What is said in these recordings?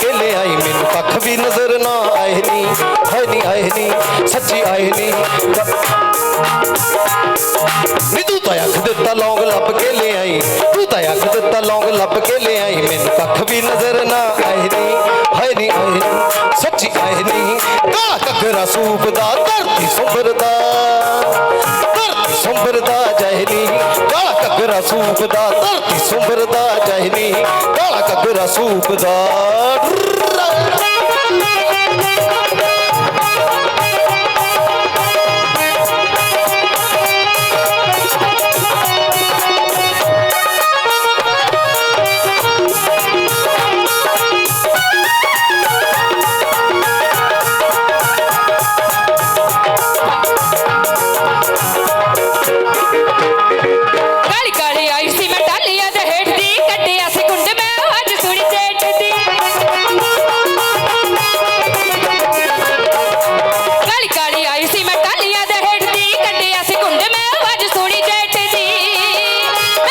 ਕੇ ਲੈ ਮੈਨੂੰ ਕੱਖ ਵੀ ਨਜ਼ਰ ਨਾ ਆਏ ਨੀ ਹੈ ਨੀ ਆਏ ਨੀ, ਸੱਚੀ ਆਏ ਨੀ। ਨੀ ਤੂੰ ਤਾਂ ਅੱਖ ਦਿੱਤਾ ਲੌਂਗ ਲੱਭ ਕੇ ਲੈ ਆਈ, ਤੂੰ ਤਾਂ ਅੱਖ ਦਿੱਤਾ ਲੌਂਗ ਲੱਭ ਕੇ ਲੈ ਆਈ, ਮੈਨੂੰ ਕੱਖ ਵੀ ਨਜ਼ਰ ਨਾ ਆਏ ਨੀ ਹੈ ਨੀ ਆਏ ਨੀ, ਸੱਚੀ ਆਏ ਨੀ। ਕਾਲਾ ਕੱਗਰਾ ਸੂਪ ਦਾ, ਧਰਤੀ ਸੁੰਬਰਦਾ ਧਰਤੀ ਸੁੰਬਰਦਾ ਜਹਨੀ ਕਾਲਾ ਕੱਗਰਾ ਧਰਤੀ ਸੁੰਬਰਦਾ ਜਹਨੀ ਕਾਲਾ ਕੱਗਰਾ ਸੂਪ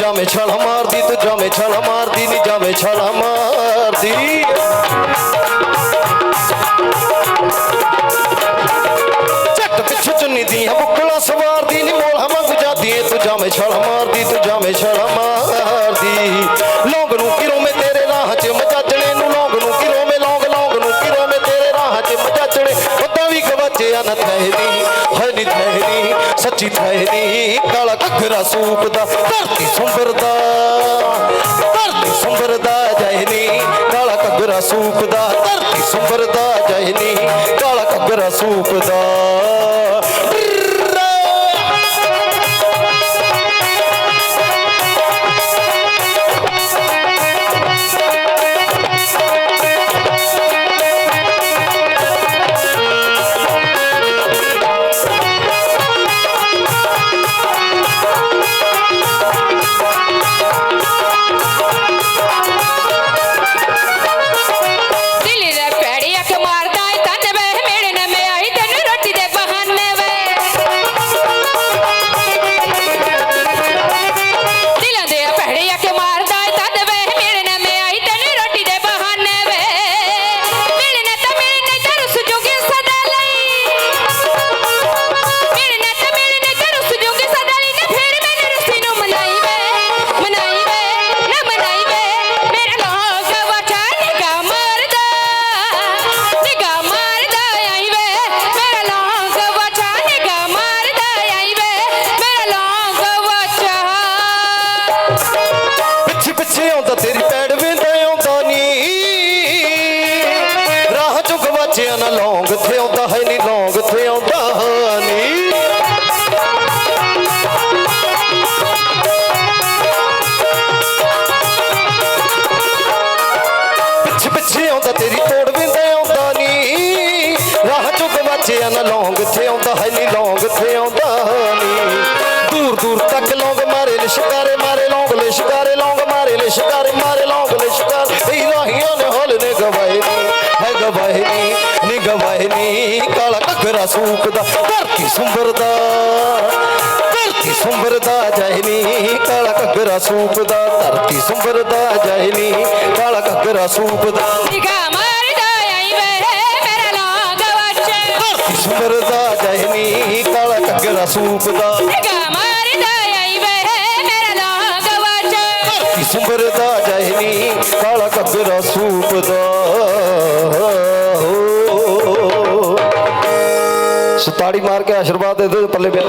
ਜਾਵੇਂ ਛਾਲਾ ਮਾਰਦੀ ਤੂੰ ਜਾਵੇਂ ਛਾਲਾ ਮਾਰਦੀ, ਨੀ ਜਾਵੇਂ ਛਾਲਾ ਮਾਰਦੀ। ਝੱਟ ਪਿੱਛ ਚੁੰਨੀ ਦੀਆਂ ਬੁੱਕਲਾਂ ਸਵਾਰਦੀ, ਨੀ ਮੋਰਾ ਵਾਂਗੂ ਜਾਂਦੀ ਏ, ਤੂੰ ਜਾਵੇਂ ਛਾਲਾ ਮਾਰਦੀ, ਤੂੰ ਜਾਵੇਂ ਛਾਲਾ ਮਾਰਦੀ। ਲੌਂਗ ਨੂੰ ਕਿਰੋਂ ਮੈਂ ਤੇਰੇ ਰਾਹ 'ਚ ਮਜਾਜਣੇ ਨੂੰ ਲੌਂਗ ਨੂੰ ਕਿਰੋਂ ਮੈਂ ਲੌਂਗ ਲੌਂਗ ਨੂੰ ਕਿਰੋਂ ਮੈਂ ਤੇਰੇ ਰਾਹ 'ਚ ਮਜਾਜਣੇ ਉਦਾਂ ਵੀ ਗਵਾਚਿਆ ਨਾ ਥੈਨੀ ਹੈ ਨੀ ਥੈਨੀ ਸੱਚੀ ਕਾਲਾ ਘੱਗਰਾ ਸੂਪ ਦਾ ਧਰਤੀ ਸੁੰਬਰਦਾ ਧਰਤੀ ਸੁੰਬਰਦਾ ਜੈਨੀ ਕਾਲਾ ਘੱਗਰਾ ਸੂਪ ਦਾ ਧਰਤੀ ਸੁੰਬਰਦਾ ਜੈਨੀ ਕਾਲਾ ਘੱਗਰਾ ਸੂਪ ਦਾ ਨਾ ਆਉਂਦਾ ਹੈ ਨੀ ਲੌਂਗ ਥੇ ਆਉਂਦਾ ਨੀ। ਪਿੱਛੇ ਪਿੱਛੇ ਆਉਂਦਾ, ਤੇਰੀ ਤੋੜ ਵੇਂਦਾ ਆਉਂਦਾ ਨੀ। ਰਾਹ ਚੋਂ ਗਵਾਚਿਆ ਨਾ ਲੌਂਗ ਥੇ ਆਉਂਦਾ ਹੈ ਨੀ ਲੌਂਗ ਥੇ ਆਉਂਦਾ ਨੀ ਕਾਲਾ ਘੱਗਰਾ ਸੂਪ ਦਾ ਧਰਤੀ ਸੁੰਬਰਦਾ ਧਰਤੀ ਸੁੰਬਰਦਾ ਜੈਨੀ ਕਾਲਾ ਘੱਗਰਾ ਸੂਪ ਦਾ ਧਰਤੀ ਸੁੰਬਰਦਾ ਜੈਨੀ ਕਾਲਾ ਘੱਗਰਾ ਸੂਪ ਦਾ ਨਿਗਾ ਮਾਰਦਾ ਆਈ ਵੇ ਮੇਰਾ ਲੋਕ ਵਟਾ ਧਰਤੀ ਸੁੰਬਰਦਾ ਜੈਨੀ ਕਾਲਾ ਘੱਗਰਾ ਸੂਪ ਦਾ ਨਿਗਾ ਮਾਰਦਾ ਆਈ ਵੇ ਮੇਰਾ ਲੋਕ ਵਟਾ ਧਰਤੀ ਸੁੰਬਰਦਾ ਜੈਨੀ ਕਾਲਾ ਘੱਗਰਾ ਸੂਪ ਸਤਾੜੀ ਮਾਰ ਕੇ ਆਸ਼ੀਰਵਾਦ ਦੇ ਦੇ ਪੱਲੇ ਪਿਆ